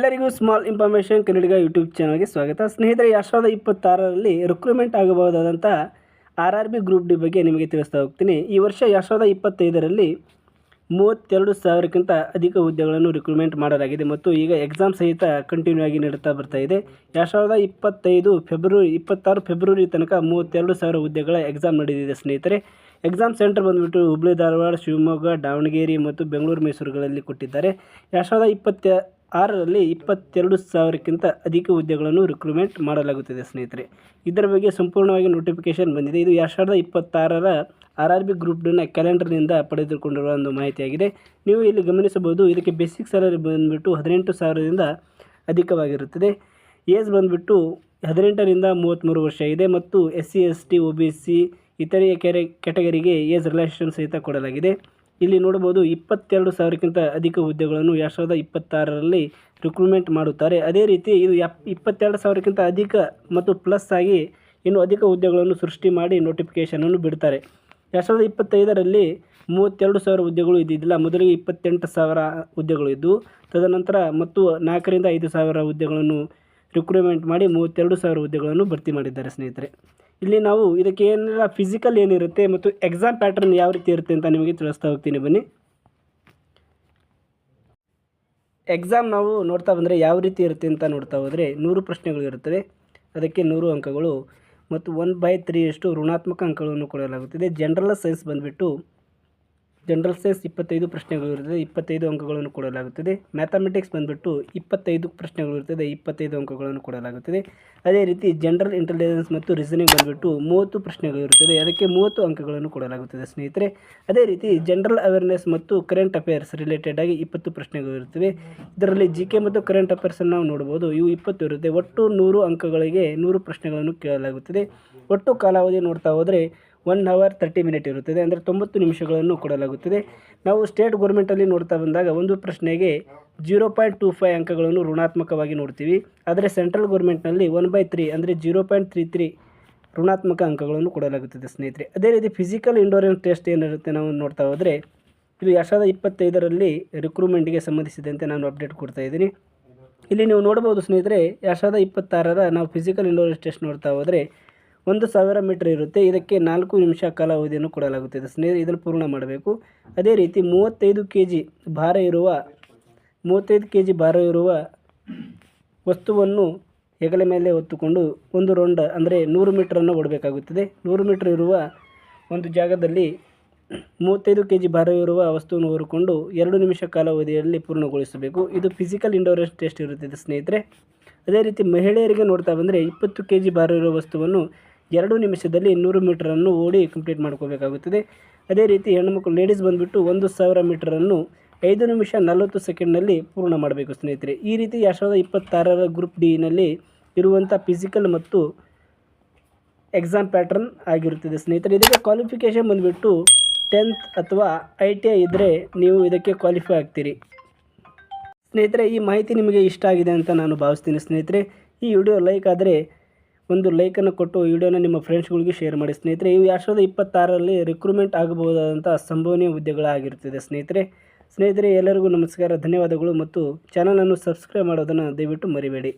ಎಲ್ಲರಿಗೂ small information ಕನ್ನಡಿಗ YouTube ಚಾನಲ್ಗೆ ಸ್ವಾಗತ. ಸ್ನೇಹಿತರೆ ಎರಡು ಸಾವಿರದ ಇಪ್ಪತ್ತಾರರಲ್ಲಿ recruitment ಆಗಬಹುದಾದಂಥ R R B group D ಬಗ್ಗೆ ನಿಮಗೆ ತಿಳಿಸ್ತಾ ಹೋಗ್ತೀನಿ. ಈ ವರ್ಷ ಎರಡು ಸಾವಿರದ ಇಪ್ಪತ್ತೈದರಲ್ಲಿ ಮೂವತ್ತೆರಡು ಸಾವಿರಕ್ಕಿಂತ ಅಧಿಕ ಹುದ್ದೆಗಳನ್ನು ರಿಕ್ರೂಟ್ಮೆಂಟ್ ಮಾಡಲಾಗಿದೆ ಮತ್ತು ಈಗ ಎಕ್ಸಾಮ್ ಸಹಿತ ಕಂಟಿನ್ಯೂ ಆಗಿ ನಡೀತಾ ಬರ್ತಾ ಇದೆ. ಎರಡು ಸಾವಿರದ ಇಪ್ಪತ್ತೈದು ಫೆಬ್ರವರಿ ಇಪ್ಪತ್ತಾರು ಫೆಬ್ರವರಿ ತನಕ ಮೂವತ್ತೆರಡು ಸಾವಿರ ಹುದ್ದೆಗಳ ಎಕ್ಸಾಮ್ ನಡೆದಿದೆ ಸ್ನೇಹಿತರೆ. ಎಕ್ಸಾಮ್ ಸೆಂಟರ್ ಬಂದುಬಿಟ್ಟು ಹುಬ್ಳಿ ಧಾರವಾಡ ಶಿವಮೊಗ್ಗ ದಾವಣಗೆರೆ ಮತ್ತು ಬೆಂಗಳೂರು ಮೈಸೂರುಗಳಲ್ಲಿ ಕೊಟ್ಟಿದ್ದಾರೆ. ಎರಡು ಸಾವಿರದ ಇಪ್ಪತ್ತ ಆರರಲ್ಲಿ ಇಪ್ಪತ್ತೆರಡು ಸಾವಿರಕ್ಕಿಂತ ಅಧಿಕ ಹುದ್ದೆಗಳನ್ನು ರಿಕ್ರೂಟ್ಮೆಂಟ್ ಮಾಡಲಾಗುತ್ತಿದೆ ಸ್ನೇಹಿತರೆ. ಇದರ ಬಗ್ಗೆ ಸಂಪೂರ್ಣವಾಗಿ ನೋಟಿಫಿಕೇಶನ್ ಬಂದಿದೆ. ಇದು ಎರಡು ಸಾವಿರದ ಇಪ್ಪತ್ತಾರರ ಆರ್ ಆರ್ ಬಿ ಗ್ರೂಪ್ ಕ್ಯಾಲೆಂಡರ್ನಿಂದ ಪಡೆದುಕೊಂಡಿರುವ ಒಂದು ಮಾಹಿತಿಯಾಗಿದೆ. ನೀವು ಇಲ್ಲಿ ಗಮನಿಸಬಹುದು, ಇದಕ್ಕೆ ಬೇಸಿಕ್ ಸ್ಯಾಲರಿ ಬಂದುಬಿಟ್ಟು ಹದಿನೆಂಟು ಸಾವಿರದಿಂದ ಅಧಿಕವಾಗಿರುತ್ತದೆ. ಏಜ್ ಬಂದುಬಿಟ್ಟು ಹದಿನೆಂಟರಿಂದ ಮೂವತ್ತ್ಮೂರು ವರ್ಷ ಇದೆ ಮತ್ತು S C S T O B C ಇತರೆ ಕೆರೆ ಕ್ಯಾಟಗರಿಗೆ ಏಜ್ ರಿಲ್ಯಾಕ್ಸೇಷನ್ ಸಹಿತ ಕೊಡಲಾಗಿದೆ. ಇಲ್ಲಿ ನೋಡಬಹುದು ಇಪ್ಪತ್ತೆರಡು ಸಾವಿರಕ್ಕಿಂತ ಅಧಿಕ ಹುದ್ದೆಗಳನ್ನು ಎರಡು ಸಾವಿರದ ಇಪ್ಪತ್ತಾರರಲ್ಲಿ ರಿಕ್ರೂಟ್ಮೆಂಟ್ ಮಾಡುತ್ತಾರೆ. ಅದೇ ರೀತಿ ಇದು ಎಪ್, ಇಪ್ಪತ್ತೆರಡು ಸಾವಿರಕ್ಕಿಂತ ಅಧಿಕ ಮತ್ತು ಪ್ಲಸ್ ಆಗಿ ಇನ್ನು ಅಧಿಕ ಹುದ್ದೆಗಳನ್ನು ಸೃಷ್ಟಿ ಮಾಡಿ ನೋಟಿಫಿಕೇಷನನ್ನು ಬಿಡ್ತಾರೆ. ಎರಡು ಸಾವಿರದ ಇಪ್ಪತ್ತೈದರಲ್ಲಿ ಮೂವತ್ತೆರಡು ಸಾವಿರ ಹುದ್ದೆಗಳು ಇದ್ದಿದ್ದಿಲ್ಲ. ಮೊದಲಿಗೆ ಇಪ್ಪತ್ತೆಂಟು ಸಾವಿರ ಹುದ್ದೆಗಳು ಇದ್ದವು ತದನಂತರ ಮತ್ತು ನಾಲ್ಕರಿಂದ ಐದು ಸಾವಿರ ಹುದ್ದೆಗಳನ್ನು ರಿಕ್ರೂಟ್ಮೆಂಟ್ ಮಾಡಿ ಮೂವತ್ತೆರಡು ಸಾವಿರ ಹುದ್ದೆಗಳನ್ನು ಭರ್ತಿ ಮಾಡಿದ್ದಾರೆ ಸ್ನೇಹಿತರೆ. ಇಲ್ಲಿ ನಾವು ಇದಕ್ಕೆ ಏನೆಲ್ಲ ಫಿಸಿಕಲ್ ಏನಿರುತ್ತೆ ಮತ್ತು ಎಕ್ಸಾಮ್ ಪ್ಯಾಟರ್ನ್ ಯಾವ ರೀತಿ ಇರುತ್ತೆ ಅಂತ ನಿಮಗೆ ತಿಳಿಸ್ತಾ ಹೋಗ್ತೀನಿ. ಬನ್ನಿ. ಎಕ್ಸಾಮ್ ನಾವು ನೋಡ್ತಾ ಬಂದರೆ ಯಾವ ರೀತಿ ಇರುತ್ತೆ ಅಂತ ನೋಡ್ತಾ ಹೋದರೆ ನೂರು ಪ್ರಶ್ನೆಗಳು ಇರುತ್ತವೆ. ಅದಕ್ಕೆ ನೂರು ಅಂಕಗಳು ಮತ್ತು ಒನ್ ಬೈ ತ್ರೀಯಷ್ಟು ಋಣಾತ್ಮಕ ಅಂಕಗಳನ್ನು ಕೊಡಲಾಗುತ್ತದೆ. ಜನರಲ್ ಸೈನ್ಸ್ ಬಂದುಬಿಟ್ಟು ಜನರಲ್ ಸೈನ್ಸ್ ಇಪ್ಪತ್ತೈದು ಪ್ರಶ್ನೆಗಳು ಇರುತ್ತದೆ ಇಪ್ಪತ್ತೈದು ಅಂಕಗಳನ್ನು ಕೊಡಲಾಗುತ್ತದೆ. ಮ್ಯಾಥಮೆಟಿಕ್ಸ್ ಬಂದುಬಿಟ್ಟು ಇಪ್ಪತ್ತೈದು ಪ್ರಶ್ನೆಗಳು ಇರುತ್ತದೆ ಇಪ್ಪತ್ತೈದು ಅಂಕಗಳನ್ನು ಕೊಡಲಾಗುತ್ತದೆ. ಅದೇ ರೀತಿ ಜನರಲ್ ಇಂಟೆಲಿಜೆನ್ಸ್ ಮತ್ತು ರೀಸನಿಂಗ್ ಬಂದುಬಿಟ್ಟು ಮೂವತ್ತು ಪ್ರಶ್ನೆಗಳು ಇರುತ್ತದೆ ಅದಕ್ಕೆ ಮೂವತ್ತು ಅಂಕಗಳನ್ನು ಕೊಡಲಾಗುತ್ತದೆ ಸ್ನೇಹಿತರೆ. ಅದೇ ರೀತಿ ಜನರಲ್ ಅವೇರ್ನೆಸ್ ಮತ್ತು ಕರೆಂಟ್ ಅಫೇರ್ಸ್ ರಿಲೇಟೆಡ್ ಆಗಿ ಇಪ್ಪತ್ತು ಪ್ರಶ್ನೆಗಳು ಇರುತ್ತವೆ ಇದರಲ್ಲಿ ಜಿ ಕೆ ಮತ್ತು ಕರೆಂಟ್ ಅಫೇರ್ಸನ್ನು ನಾವು ನೋಡ್ಬೋದು ಇವು ಇಪ್ಪತ್ತು ಇರುತ್ತೆ. ಒಟ್ಟು ನೂರು ಅಂಕಗಳಿಗೆ ನೂರು ಪ್ರಶ್ನೆಗಳನ್ನು ಕೇಳಲಾಗುತ್ತದೆ. ಒಟ್ಟು ಕಾಲಾವಧಿ ನೋಡ್ತಾ ಹೋದರೆ ಒನ್ ಅವರ್ ತರ್ಟಿ ಮಿನಿಟ್ ಇರುತ್ತದೆ. ಅಂದರೆ ತೊಂಬತ್ತು ನಿಮಿಷಗಳನ್ನು ಕೊಡಲಾಗುತ್ತದೆ. ನಾವು ಸ್ಟೇಟ್ ಗೌರ್ಮೆಂಟಲ್ಲಿ ನೋಡ್ತಾ ಬಂದಾಗ ಒಂದು ಪ್ರಶ್ನೆಗೆ ಜೀರೋ ಪಾಯಿಂಟ್ ಟೂ ಫೈವ್ ಅಂಕಗಳನ್ನು ಋಣಾತ್ಮಕವಾಗಿ ನೋಡ್ತೀವಿ. ಆದರೆ ಸೆಂಟ್ರಲ್ ಗೌರ್ಮೆಂಟ್ನಲ್ಲಿ ಒನ್ ಬೈ ತ್ರೀ ಅಂದರೆ ಜೀರೋ ಪಾಯಿಂಟ್ ತ್ರೀ ತ್ರೀ ಋಣಾತ್ಮಕ ಅಂಕಗಳನ್ನು ಕೊಡಲಾಗುತ್ತದೆ ಸ್ನೇಹಿತರೆ. ಅದೇ ರೀತಿ ಫಿಸಿಕಲ್ ಇಂಡೋರೆನ್ಸ್ ಟೆಸ್ಟ್ ಏನಿರುತ್ತೆ ನಾವು ನೋಡ್ತಾ ಹೋದರೆ, ಇದು ಎರಡು ಸಾವಿರದ ಇಪ್ಪತ್ತೈದರಲ್ಲಿ ರಿಕ್ರೂಟ್ಮೆಂಟ್ಗೆ ಸಂಬಂಧಿಸಿದಂತೆ ನಾನು ಅಪ್ಡೇಟ್ ಕೊಡ್ತಾ ಇದ್ದೀನಿ. ಇಲ್ಲಿ ನೀವು ನೋಡ್ಬೋದು ಸ್ನೇಹಿತರೆ, ಎರಡು ಸಾವಿರದ ಇಪ್ಪತ್ತಾರರ ನಾವು ಫಿಸಿಕಲ್ ಇಂಡೋರೆನ್ಸ್ ಟೆಸ್ಟ್ ನೋಡ್ತಾ ಹೋದರೆ ಒಂದು ಸಾವಿರ ಮೀಟರ್ ಇರುತ್ತೆ. ಇದಕ್ಕೆ ನಾಲ್ಕು ನಿಮಿಷ ಕಾಲಾವಧಿಯನ್ನು ಕೊಡಲಾಗುತ್ತದೆ. ಸ್ನೇಹಿತರೆ ಇದನ್ನು ಪೂರ್ಣ ಮಾಡಬೇಕು. ಅದೇ ರೀತಿ ಮೂವತ್ತೈದು ಕೆ ಜಿ ಭಾರ ಇರುವ, ಮೂವತ್ತೈದು ಕೆ ಜಿ ಭಾರ ಇರುವ ವಸ್ತುವನ್ನು ಹೆಗಲ ಮೇಲೆ ಹೊತ್ತುಕೊಂಡು ಒಂದು ರೌಂಡ್, ಅಂದರೆ ನೂರು ಮೀಟ್ರನ್ನು ಓಡಬೇಕಾಗುತ್ತದೆ. ನೂರು ಮೀಟ್ರ್ ಇರುವ ಒಂದು ಜಾಗದಲ್ಲಿ ಮೂವತ್ತೈದು ಕೆ ಜಿ ಭಾರ ಇರುವ ವಸ್ತುವನ್ನು ಹೊರಕೊಂಡು ಎರಡು ನಿಮಿಷ ಕಾಲಾವಧಿಯಲ್ಲಿ ಪೂರ್ಣಗೊಳಿಸಬೇಕು. ಇದು ಫಿಸಿಕಲ್ ಇಂಡೋರೆನ್ಸ್ ಟೆಸ್ಟ್ ಇರುತ್ತದೆ ಸ್ನೇಹಿತರೆ. ಅದೇ ರೀತಿ ಮಹಿಳೆಯರಿಗೆ ನೋಡ್ತಾ ಬಂದರೆ ಇಪ್ಪತ್ತು ಕೆ ಜಿ ಭಾರ ಇರುವ ವಸ್ತುವನ್ನು ಎರಡು ನಿಮಿಷದಲ್ಲಿ ನೂರು ಮೀಟರನ್ನು ಓಡಿ ಕಂಪ್ಲೀಟ್ ಮಾಡ್ಕೋಬೇಕಾಗುತ್ತದೆ. ಅದೇ ರೀತಿ ಹೆಣ್ಣುಮಕ್ಕಳು ಲೇಡೀಸ್ ಬಂದುಬಿಟ್ಟು ಒಂದು ಸಾವಿರ ಮೀಟರನ್ನು ಐದು ನಿಮಿಷ ನಲವತ್ತು ಸೆಕೆಂಡ್ನಲ್ಲಿ ಪೂರ್ಣ ಮಾಡಬೇಕು ಸ್ನೇಹಿತರೆ. ಈ ರೀತಿ ಎರಡು ಸಾವಿರದ ಇಪ್ಪತ್ತಾರರ ಗ್ರೂಪ್ ಡಿನಲ್ಲಿ ಇರುವಂಥ ಫಿಸಿಕಲ್ ಮತ್ತು ಎಕ್ಸಾಮ್ ಪ್ಯಾಟ್ರನ್ ಆಗಿರುತ್ತದೆ ಸ್ನೇಹಿತರೆ. ಇದಕ್ಕೆ ಕ್ವಾಲಿಫಿಕೇಷನ್ ಬಂದುಬಿಟ್ಟು ಟೆಂತ್ ಅಥವಾ ಐ ಟಿ ಐ ಇದ್ದರೆ ನೀವು ಇದಕ್ಕೆ ಕ್ವಾಲಿಫೈ ಆಗ್ತೀರಿ. ಸ್ನೇಹಿತರೆ, ಈ ಮಾಹಿತಿ ನಿಮಗೆ ಇಷ್ಟ ಆಗಿದೆ ಅಂತ ನಾನು ಭಾವಿಸ್ತೀನಿ ಸ್ನೇಹಿತರೆ. ಈ ವಿಡಿಯೋ ಲೈಕ್ ಆದರೆ ಒಂದು ಲೈಕನ್ನು ಕೊಟ್ಟು ವಿಡಿಯೋನ ನಿಮ್ಮ ಫ್ರೆಂಡ್ಸ್ಗಳಿಗೆ ಶೇರ್ ಮಾಡಿ. ಸ್ನೇಹಿತರೆ, ಇವು ಎರಡು ಸಾವಿರದ ಇಪ್ಪತ್ತಾರರಲ್ಲಿ ರಿಕ್ರೂಟ್ಮೆಂಟ್ ಆಗಬಹುದಾದಂಥ ಸಂಭವನೀಯ ಹುದ್ದೆಗಳಾಗಿರ್ತದೆ ಸ್ನೇಹಿತರೆ. ಸ್ನೇಹಿತರೆ, ಎಲ್ಲರಿಗೂ ನಮಸ್ಕಾರ, ಧನ್ಯವಾದಗಳು ಮತ್ತು ಚಾನಲನ್ನು ಸಬ್ಸ್ಕ್ರೈಬ್ ಮಾಡೋದನ್ನು ದಯವಿಟ್ಟು ಮರಿಬೇಡಿ.